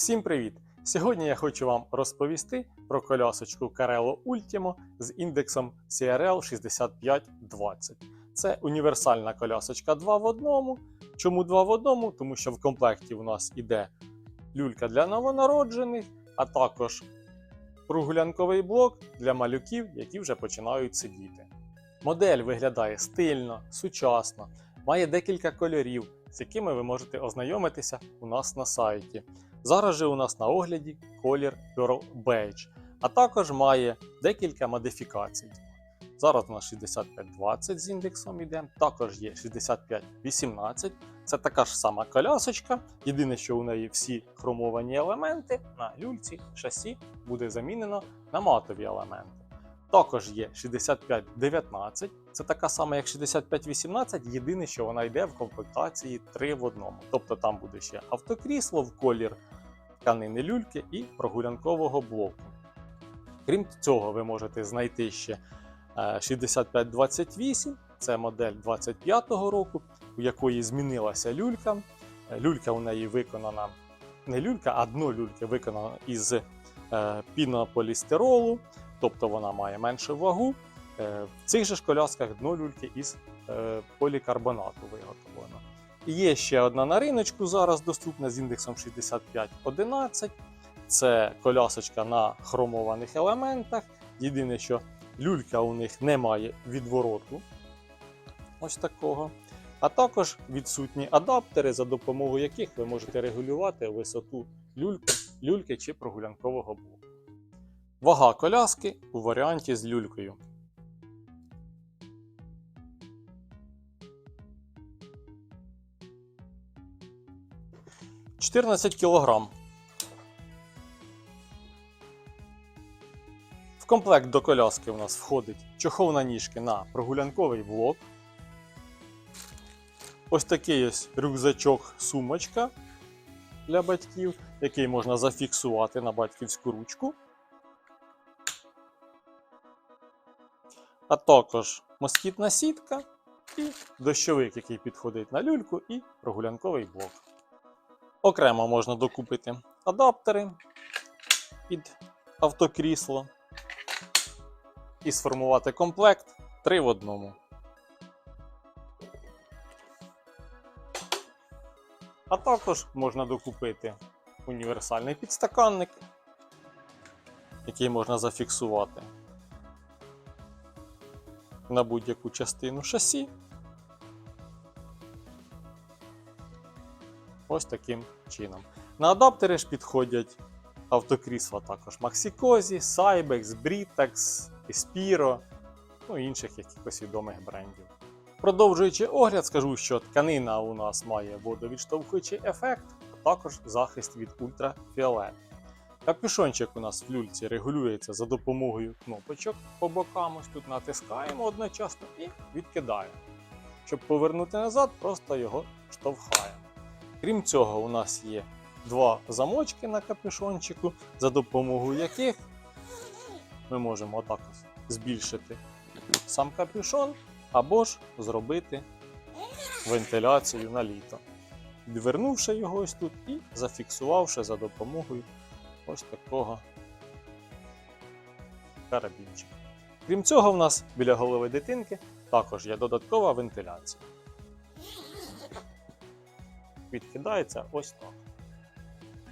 Всім привіт! Сьогодні я хочу вам розповісти про колясочку Carello Ultimo з індексом CRL 6520. Це універсальна колясочка 2 в одному. Чому 2 в одному? Тому що в комплекті у нас іде люлька для новонароджених, а також прогулянковий блок для малюків, які вже починають сидіти. Модель виглядає стильно, сучасно, має декілька кольорів, з якими ви можете ознайомитися у нас на сайті. Зараз же у нас на огляді колір Pearl Beige, а також має декілька модифікацій. Зараз у нас 6520 з індексом іде, також є 6518. Це така ж сама колясочка. Єдине, що у неї всі хромовані елементи на люльці шасі буде замінено на матові елементи. Також є 6519, це така сама, як 6518, єдине, що вона йде в комплектації 3 в одному. Тобто там буде ще автокрісло в колір тканини люльки і прогулянкового блоку. Крім цього, ви можете знайти ще е, 6528, це модель 25-го року, у якої змінилася люлька. Е, Люлька у неї виконана, не люлька, а дно люльки виконано із е, пінополістиролу, тобто вона має меншу вагу. Е, В цих же ж колясках дно люльки із е, полікарбонату виготовлено. Є ще одна на риночку зараз доступна з індексом 6511. Це колясочка на хромованих елементах. Єдине, що люлька у них не має відвороту. Ось такого. А також відсутні адаптери, за допомогою яких ви можете регулювати висоту люльки, люльки чи прогулянкового блоку. Вага коляски у варіанті з люлькою. 14 кг. В комплект до коляски у нас входить чохол на ніжки на прогулянковий блок. Ось такий ось рюкзачок сумочка для батьків, який можна зафіксувати на батьківську ручку. А також москітна сітка і дощовик, який підходить на люльку, і прогулянковий блок. Окремо можна докупити адаптери під автокрісло і сформувати комплект 3 в одному. А також можна докупити універсальний підстаканник, який можна зафіксувати на будь-яку частину шасі. Ось таким чином. На адаптери ж підходять автокрісла також Maxikosi, Cybex, Britax, Espiro, ну і інших якихось відомих брендів. Продовжуючи огляд, скажу, що тканина у нас має водовідштовхуючий ефект, а також захист від ультрафіолету. Капюшончик у нас в люльці регулюється за допомогою кнопочок по бокам. Ось тут натискаємо одночасно і відкидаємо. Щоб повернути назад, просто його штовхаємо. Крім цього, у нас є два замочки на капюшончику, за допомогою яких ми можемо отак збільшити сам капюшон або ж зробити вентиляцію на літо. Відвернувши його ось тут і зафіксувавши за допомогою ось такого карабінчика. Крім цього, в нас біля голови дитинки також є додаткова вентиляція відкидається ось так.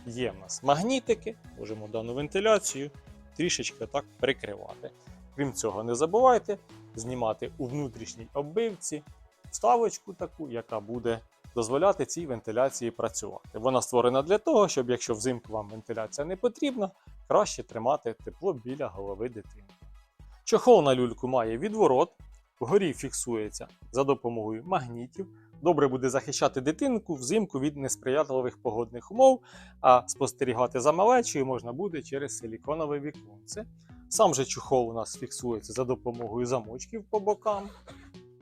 Є в нас магнітики, можемо дану вентиляцію трішечки так прикривати. Крім цього, не забувайте знімати у внутрішній оббивці вставочку таку, яка буде дозволяти цій вентиляції працювати. Вона створена для того, щоб якщо взимку вам вентиляція не потрібна, краще тримати тепло біля голови дитини. Чохол на люльку має відворот, вгорі фіксується за допомогою магнітів добре буде захищати дитинку взимку від несприятливих погодних умов, а спостерігати за малечою можна буде через силіконове віконце. Сам же чухол у нас фіксується за допомогою замочків по бокам.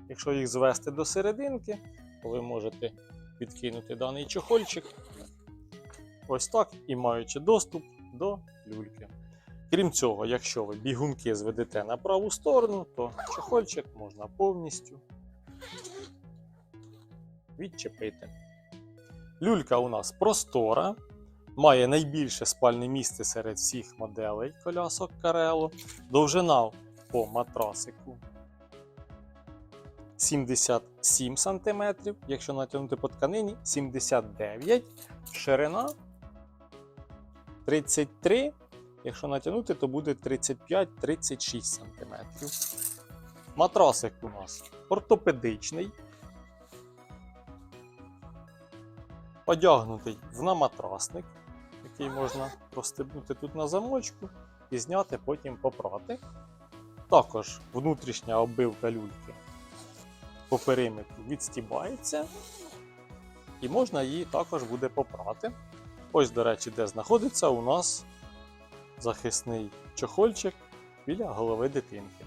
Якщо їх звести до серединки, то ви можете відкинути даний чохольчик. Ось так і маючи доступ до люльки. Крім цього, якщо ви бігунки зведете на праву сторону, то чохольчик можна повністю відчепити. Люлька у нас простора, Має найбільше спальне місце серед всіх моделей колясок Карело. Довжина по матрасику 77 см, якщо натягнути по тканині 79 ширина 33 Якщо натягнути, то буде 35-36 см. Матрасик у нас ортопедичний. Одягнутий в наматрасник, який можна простебнути тут на замочку і зняти, потім попрати. Також внутрішня оббивка люльки по периметру відстібається, і можна її також буде попрати. Ось, до речі, де знаходиться у нас захисний чохольчик біля голови дитинки.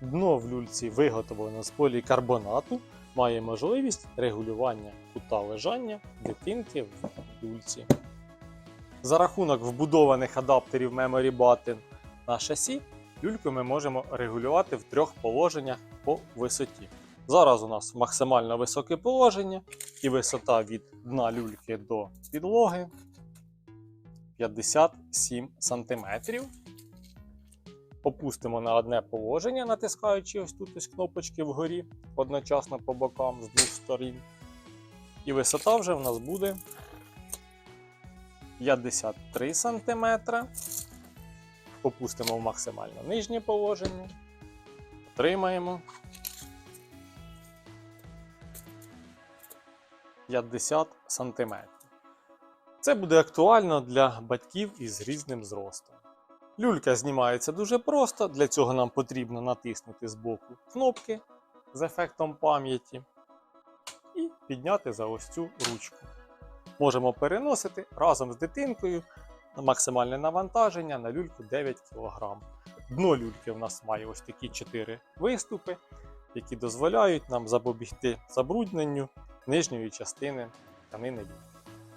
Дно в люльці виготовлено з полікарбонату, має можливість регулювання кута лежання дитинки в люльці. За рахунок вбудованих адаптерів Memory Button на шасі, люльку ми можемо регулювати в трьох положеннях по висоті. Зараз у нас максимально високе положення і висота від дна люльки до підлоги 57 см. Опустимо на одне положення, натискаючи ось тут ось кнопочки вгорі, одночасно по бокам з двох сторін. І висота вже в нас буде 53 см. Опустимо в максимально нижнє положення. Отримаємо 50 см. Це буде актуально для батьків із різним зростом. Люлька знімається дуже просто, для цього нам потрібно натиснути з боку кнопки з ефектом пам'яті і підняти за ось цю ручку. Можемо переносити разом з дитинкою максимальне навантаження на люльку 9 кг. Дно люльки в нас має ось такі 4 виступи, які дозволяють нам запобігти забрудненню нижньої частини тканини люльки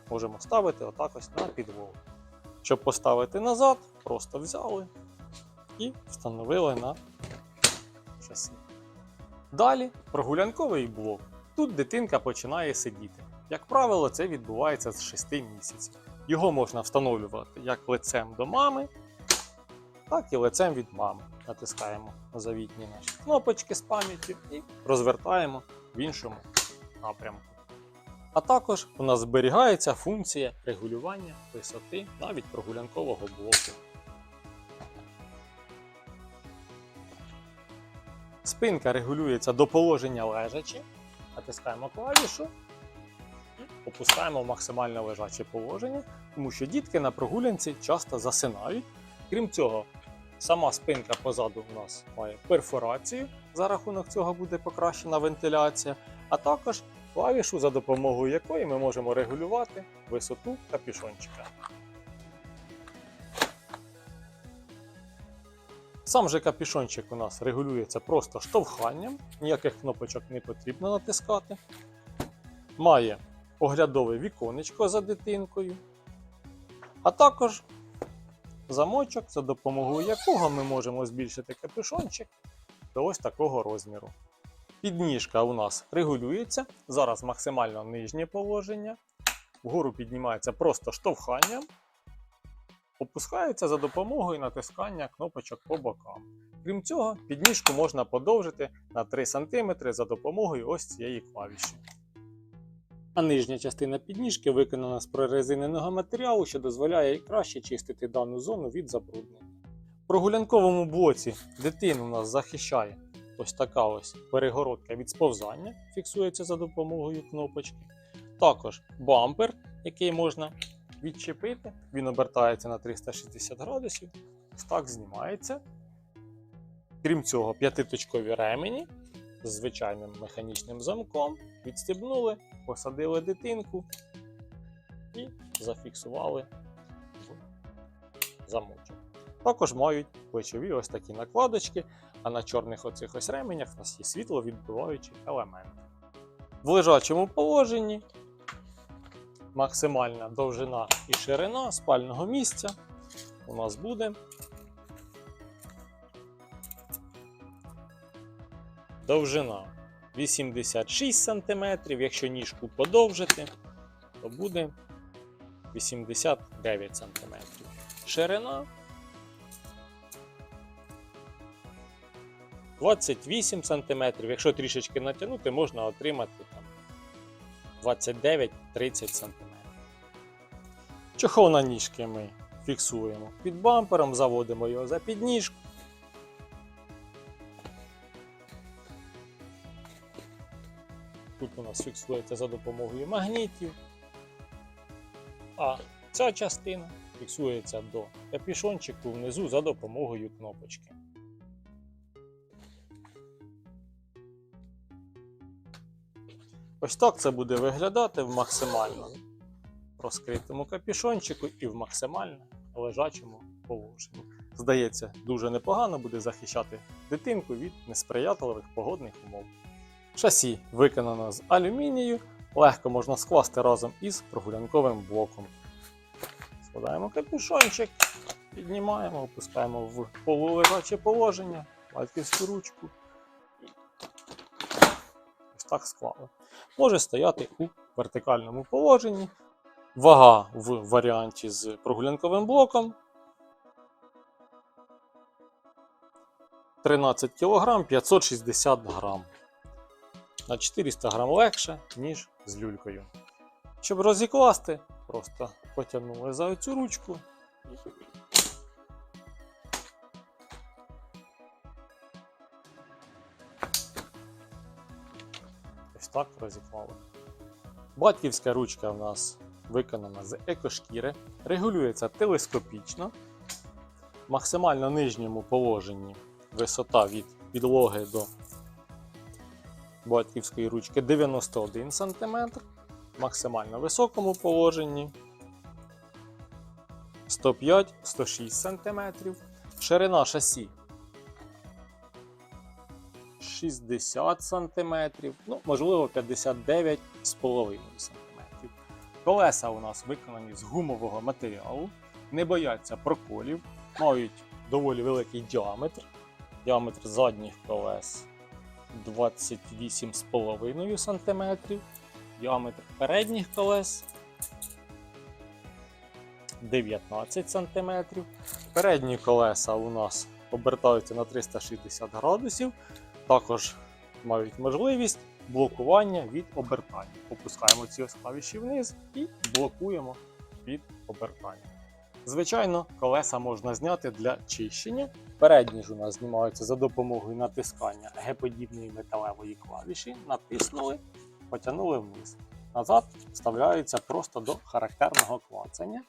можемо ставити отак ось на підлогу. Щоб поставити назад, просто взяли і встановили на шасі. Далі прогулянковий блок. Тут дитинка починає сидіти. Як правило, це відбувається з 6 місяців. Його можна встановлювати як лицем до мами, так і лицем від мами. Натискаємо завітні наші кнопочки з пам'яттю і розвертаємо в іншому напрямку. А також у нас зберігається функція регулювання висоти навіть прогулянкового блоку. Спинка регулюється до положення лежачі. Натискаємо клавішу і опускаємо в максимально лежаче положення, тому що дітки на прогулянці часто засинають. Крім цього, сама спинка позаду у нас має перфорацію, за рахунок цього буде покращена вентиляція, а також клавішу, за допомогою якої ми можемо регулювати висоту капюшончика. Сам же капюшончик у нас регулюється просто штовханням, ніяких кнопочок не потрібно натискати. Має оглядове віконечко за дитинкою, а також замочок, за допомогою якого ми можемо збільшити капюшончик до ось такого розміру. Підніжка у нас регулюється. Зараз максимально нижнє положення. Вгору піднімається просто штовханням. Опускається за допомогою натискання кнопочок по бокам. Крім цього, підніжку можна подовжити на 3 см за допомогою ось цієї клавіші. А нижня частина підніжки виконана з прорезиненого матеріалу, що дозволяє краще чистити дану зону від забруднення. В прогулянковому блоці дитину нас захищає ось така ось перегородка від сповзання, фіксується за допомогою кнопочки. Також бампер, який можна відчепити, він обертається на 360 градусів, так знімається. Крім цього, п'ятиточкові ремені з звичайним механічним замком, відстебнули, посадили дитинку і зафіксували в замочок. Також мають плечові ось такі накладочки, а на чорних оцих ось ременях у нас є світловідбиваючі елементи. В лежачому положенні максимальна довжина і ширина спального місця у нас буде довжина 86 см, якщо ніжку подовжити, то буде 89 см. Ширина 28 см. Якщо трішечки натягнути, можна отримати там 29-30 см. Чохол на ніжки ми фіксуємо під бампером, заводимо його за підніжку. Тут у нас фіксується за допомогою магнітів. А ця частина фіксується до капішончику внизу за допомогою кнопочки. Ось так це буде виглядати в максимально розкритому капішончику і в максимально лежачому положенні. Здається, дуже непогано буде захищати дитинку від несприятливих погодних умов. Шасі виконано з алюмінію, легко можна скласти разом із прогулянковим блоком. Складаємо капюшончик, піднімаємо, опускаємо в полулежаче положення, батьківську ручку. Ось так склали. Може стояти у вертикальному положенні. Вага в варіанті з прогулянковим блоком 13 кг 560 грам. На 400 грам легше, ніж з люлькою. Щоб розікласти, просто потягнули за оцю ручку. Так розіклали. Батьківська ручка в нас виконана з екошкіри, регулюється телескопічно. В максимально нижньому положенні висота від підлоги до батьківської ручки 91 см, в максимально високому положенні 105-106 см, ширина шасі 60 см, ну, можливо, 59,5 см. Колеса у нас виконані з гумового матеріалу, не бояться проколів, мають доволі великий діаметр. Діаметр задніх колес 28,5 см, діаметр передніх колес 19 см. Передні колеса у нас обертаються на 360 градусів, також мають можливість блокування від обертання. Опускаємо ці ось клавіші вниз і блокуємо від обертання. Звичайно, колеса можна зняти для чищення. Передні ж у нас знімаються за допомогою натискання Г-подібної металевої клавіші, натиснули, потягнули вниз. Назад вставляються просто до характерного клацання.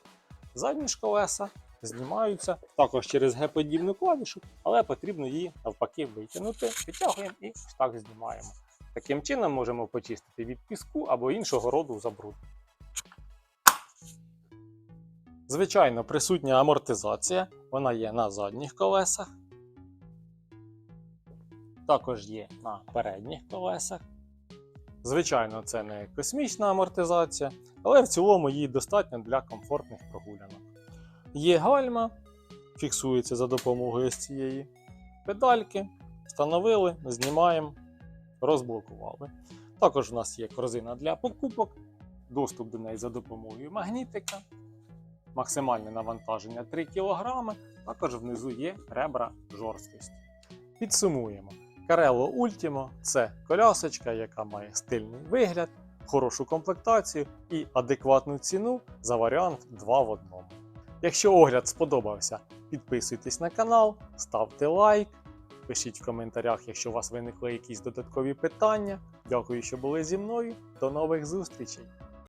Задні ж колеса знімаються також через Г-подібну клавішу, але потрібно її навпаки витягнути. Підтягуємо і так знімаємо. Таким чином можемо почистити від піску або іншого роду забруду. Звичайно, присутня амортизація, вона є на задніх колесах. Також є на передніх колесах. Звичайно, це не космічна амортизація, але в цілому її достатньо для комфортних прогулянок. Є гальма, фіксується за допомогою ось цієї педальки. Встановили, знімаємо, розблокували. Також у нас є корзина для покупок, доступ до неї за допомогою магнітика, максимальне навантаження 3 кг, також внизу є ребра жорсткості. Підсумуємо. Carello Ultimo це колясочка, яка має стильний вигляд, хорошу комплектацію і адекватну ціну за варіант 2 в 1. Якщо огляд сподобався, підписуйтесь на канал, ставте лайк, пишіть в коментарях, якщо у вас виникли якісь додаткові питання. Дякую, що були зі мною. До нових зустрічей!